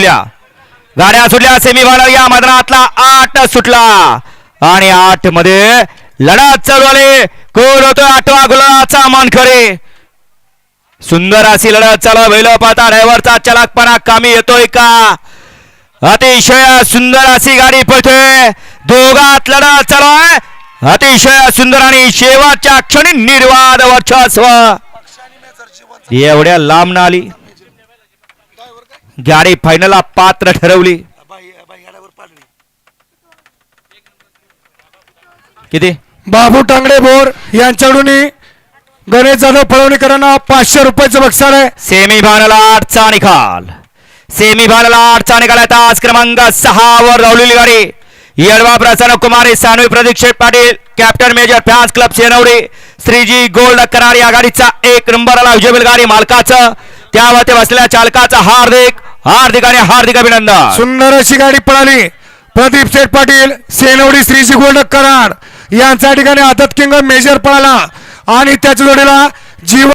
सुटल्या. गाड्या सुटल्या सेमीफायनल या मैदानातला आठ सुटला. आणि आठमध्ये लढत चालू आले. कोण होतो आठवा गुलाचा मानखरे सुंदर अशी लढत चालू बैल पाहता ड्रायव्हरचा चलाकपणा कामी येतोय का? अतिशय सुंदर अशी गाडी पळते दोघात लढत चालू आहे. अतिशय सुंदर आणि शेवटच्या क्षणी निर्वाद वर्चस्व. एवढ्या लांब ना आली. गाडी फायनलला पात्र ठरवली. किती? बाबू टांगडे बोर यांच्याकडून गणेश जाधव फळवणीकरांना पाचशे रुपयाचं बक्षार आहे. सेमी फायनल आठचा निकाल सेमी फायनल आठचा निकाल तास क्रमांक सहा वर धावलेली गाडी. येडवा Prasanna Kumari Sanvi Pradeep Sheth Patil captain major fans club Senwadi Shreeji gold Karad या गाडीचा एक नंबर आला विजय गाडी मालकाचं. त्यावरती बसलेल्या चालकाचं हार्दिक हार्दिक आणि हार्दिक अभिनंदन. सुंदर अशी गाडी पळाली. प्रदीप शेठ पाटील सेनवडी श्रीजी गोल्ड कराड. यांच्या ठिकाणी आदत किंग मेजर पळाला. आणि त्याच्या जोडीला जीवन